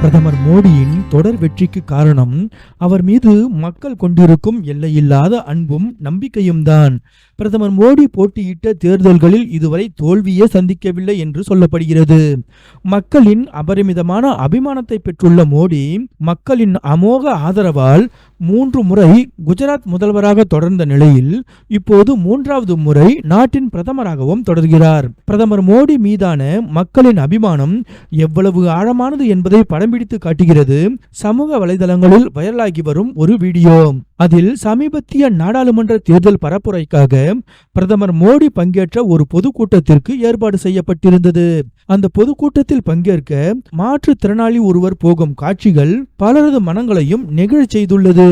பிரதமர் மோடியின் தொடர் வெற்றிக்கு காரணம் அவர் மீது மக்கள் கொண்டிருக்கும் எல்லையில்லாத அன்பும் நம்பிக்கையும் தான். பிரதமர் மோடி போட்டியிட்ட தேர்தல்களில் இதுவரை தோல்வியே சந்திக்கவில்லை என்று சொல்லப்படுகிறது. மக்களின் அபரிமிதமான அபிமானத்தை பெற்றுள்ள மோடி மக்களின் அமோக ஆதரவால் மூன்று முறை குஜராத் முதல்வராக தொடர்ந்த நிலையில் இப்போது மூன்றாவது முறை நாட்டின் பிரதமராகவும் தொடர்கிறார். பிரதமர் மோடி மீதான மக்களின் அபிமானம் எவ்வளவு ஆழமானது என்பதை படம் பிடித்து காட்டுகிறது. சமூக வலைதளங்களில் வைரலாகி வரும் ஒரு வீடியோ. அதில் சமீபத்திய நாடாளுமன்ற தேர்தல் பரப்புரைக்காக பிரதமர் மோடி பங்கேற்ற ஒரு பொதுக்கூட்டத்திற்கு ஏற்பாடு செய்யப்பட்டிருந்தது. அந்த பொதுக்கூட்டத்தில் பங்கேற்க மாற்றுத்திறனாளி ஒருவர் போகும் காட்சிகள் பலரது மனங்களையும் நெகிழச் செய்துள்ளது.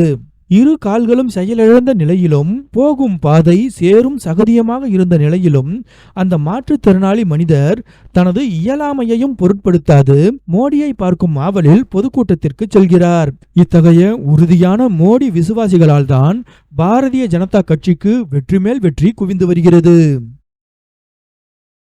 இரு கால்களும் செயலிழந்த நிலையிலும் போகும் பாதை சேரும் சகதியமாக இருந்த நிலையிலும் அந்த மாற்றுத்திறனாளி மனிதர் தனது இயலாமையையும் பொருட்படுத்தாது மோடியை பார்க்கும் ஆவலில் பொதுக்கூட்டத்திற்கு செல்கிறார். இத்தகைய உறுதியான மோடி விசுவாசிகளால் தான் பாரதிய ஜனதா கட்சிக்கு வெற்றி மேல் வெற்றி குவிந்து வருகிறது.